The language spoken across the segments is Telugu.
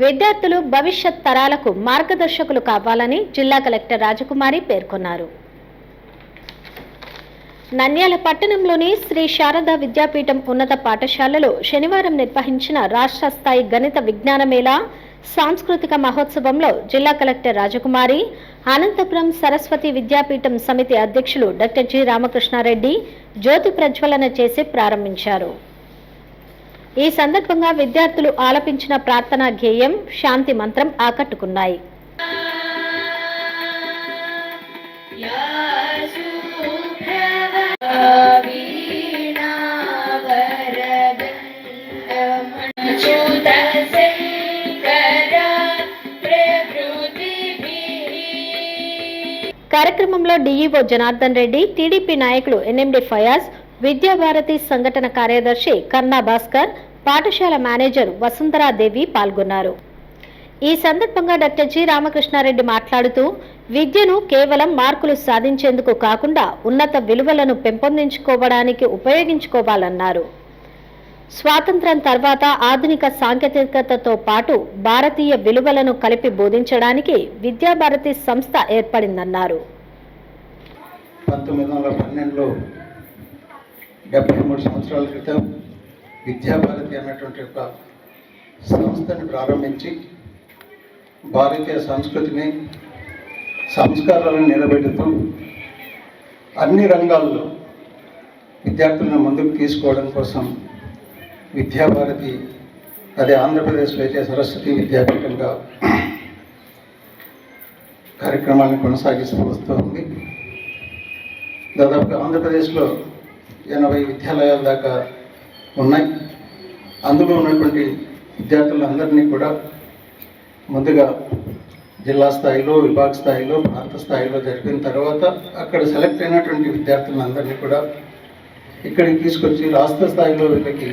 విద్యార్థులు భవిష్యత్ తరాలకు మార్గదర్శకులు కావాలని జిల్లా కలెక్టర్ రాజకుమారి పేర్కొన్నారు. నంద్యాల పట్టణంలోని శ్రీ శారదా విద్యాపీఠం ఉన్నత పాఠశాలలో శనివారం నిర్వహించిన రాష్ట్ర స్థాయి గణిత విజ్ఞాన మేళా సాంస్కృతిక మహోత్సవంలో జిల్లా కలెక్టర్ రాజకుమారి అనంతపురం సరస్వతి విద్యాపీఠం సమితి అధ్యక్షులు డాక్టర్ జి రామకృష్ణారెడ్డి జ్యోతి ప్రజ్వలన చేసి ప్రారంభించారు. ఈ సందర్భంగా విద్యార్థులు ఆలపించిన ప్రార్థనా ధ్యేయం శాంతి మంత్రం ఆకట్టుకున్నాయి. కార్యక్రమంలో డీఈఓ జనార్దన్ రెడ్డి టీడీపీ నాయకులు ఎన్ఎండి ఫయాజ్ విద్యాభారతి సంఘటన కార్యదర్శి కన్నా భాస్కర్ పాఠశాల మేనేజర్ వసుంధరాదేవి పాల్గొన్నారు. ఈ సందర్భంగా డాక్టర్ జి రామకృష్ణారెడ్డి మాట్లాడుతూ విద్యను కేవలం మార్కులు సాధించేందుకు కాకుండా ఉన్నత విలువలను పెంపొందించుకోవడానికి ఉపయోగించుకోవాలన్నారు. స్వాతంత్రం తర్వాత ఆధునిక సాంకేతికతతో పాటు భారతీయ విలువలను కలిపి బోధించడానికి విద్యాభారతి సంస్థ ఏర్పడిందన్నారు. పంతొమ్మిది వందల పన్నెండులో డెబ్బై మూడు సంవత్సరాల క్రితం విద్యాభారతి అన్నటువంటి ఒక సంస్థని ప్రారంభించి భారతీయ సంస్కృతిని సంస్కారాలను నిలబెడుతూ అన్ని రంగాల్లో విద్యార్థులను ముందుకు తీసుకోవడం కోసం విద్యాభారతి అదే ఆంధ్రప్రదేశ్లో అయితే సరస్వతి విద్యాపీఠంగా కార్యక్రమాలను కొనసాగిస్తూ వస్తూ ఉంది. దాదాపుగా ఆంధ్రప్రదేశ్లో ఎనభై విద్యాలయాల దాకా ఉన్నాయి. అందులో ఉన్నటువంటి విద్యార్థులందరినీ కూడా ముందుగా జిల్లా స్థాయిలో విభాగ స్థాయిలో ప్రాంత స్థాయిలో జరిపిన తర్వాత అక్కడ సెలెక్ట్ అయినటువంటి విద్యార్థులందరినీ కూడా ఇక్కడికి తీసుకొచ్చి రాష్ట్ర స్థాయిలో వీళ్ళకి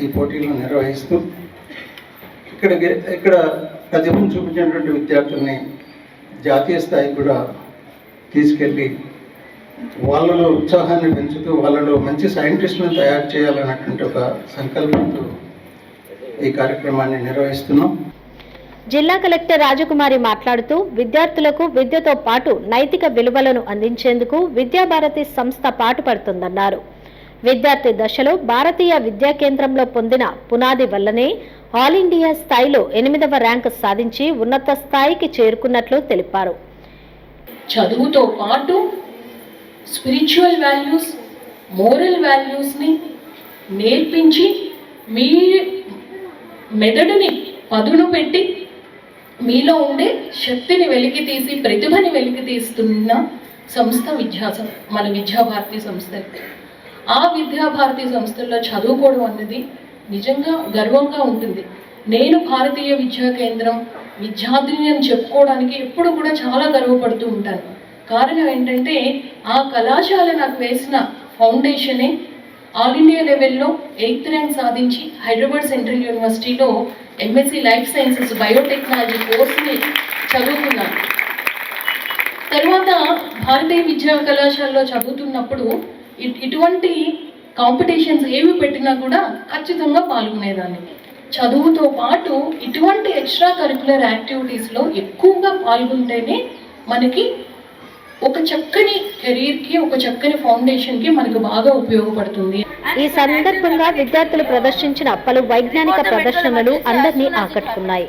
ఈ పోటీలను నిర్వహిస్తూ ఇక్కడ ఇక్కడ ప్రతిభను చూపించినటువంటి విద్యార్థుల్ని జాతీయ స్థాయికి కూడా తీసుకెళ్ళి వాళ్ళలో ఉత్సాహాన్ని పెంచుతూ వాళ్ళలో మంచి సైంటిస్టులను తయారు చేయాలన్నటువంటి ఒక సంకల్పంతో ఈ కార్యక్రమాన్ని నిర్వహిస్తున్నాం. జిల్లా కలెక్టర్ రాజకుమారి మాట్లాడుతూ విద్యార్థులకు విద్యతో పాటు నైతిక విలువలను అందించేందుకు విద్యాభారతి సంస్థ పాటుపడుతుందన్నారు. విద్యార్థి దశలో భారతీయ విద్యా కేంద్రంలో పొందిన పునాది వల్లనే ఆల్ ఇండియా స్థాయిలో ఎనిమిదవ ర్యాంకు సాధించి ఉన్నత స్థాయికి చేరుకున్నట్లు తెలిపారు. చదువుతో పాటు స్పిరిచువల్ వాల్యూస్ మోరల్ వాల్యూస్ని నేర్పించి మీ మెదడుని పదును పెట్టి మీలో ఉండే శక్తిని వెలికి తీసి ప్రతిభని వెలికి తీస్తున్న సంస్థ విద్యా మన విద్యాభారతి సంస్థ. ఆ విద్యాభారతి సంస్థల్లో చదువుకోవడం అన్నది నిజంగా గర్వంగా ఉంటుంది. నేను భారతీయ విద్యా కేంద్రం విద్యార్థిని అని చెప్పుకోవడానికి ఎప్పుడు కూడా చాలా గర్వపడుతూ ఉంటాను. కారణం ఏంటంటే ఆ కళాశాల నాకు వేసిన ఫౌండేషనే ఆల్ ఇండియా లెవెల్లో ఎయిత్ ర్యాంక్ సాధించి హైదరాబాద్ సెంట్రల్ యూనివర్సిటీలో ఎంఎస్సి లైఫ్ సైన్సెస్ బయోటెక్నాలజీ కోర్స్ని చదువుకున్నాను. తర్వాత భారతీయ విద్యా కళాశాలలో చదువుతున్నప్పుడు ఇటువంటి కాంపిటీషన్స్ ఏవి పెట్టినా కూడా ఖచ్చితంగా పాల్గొనేదాన్ని. చదువుతో పాటు ఇటువంటి ఎక్స్ట్రా కరికులర్ యాక్టివిటీస్లో ఎక్కువగా పాల్గొంటేనే మనకి ఒక చక్కని కెరీర్కి ఒక చక్కని ఫౌండేషన్కి మనకు బాగా ఉపయోగపడుతుంది. ఈ సందర్భంగా విద్యార్థులు ప్రదర్శించిన పలు వైజ్ఞానిక ప్రదర్శనలు అందరినీ ఆకట్టుకున్నాయి.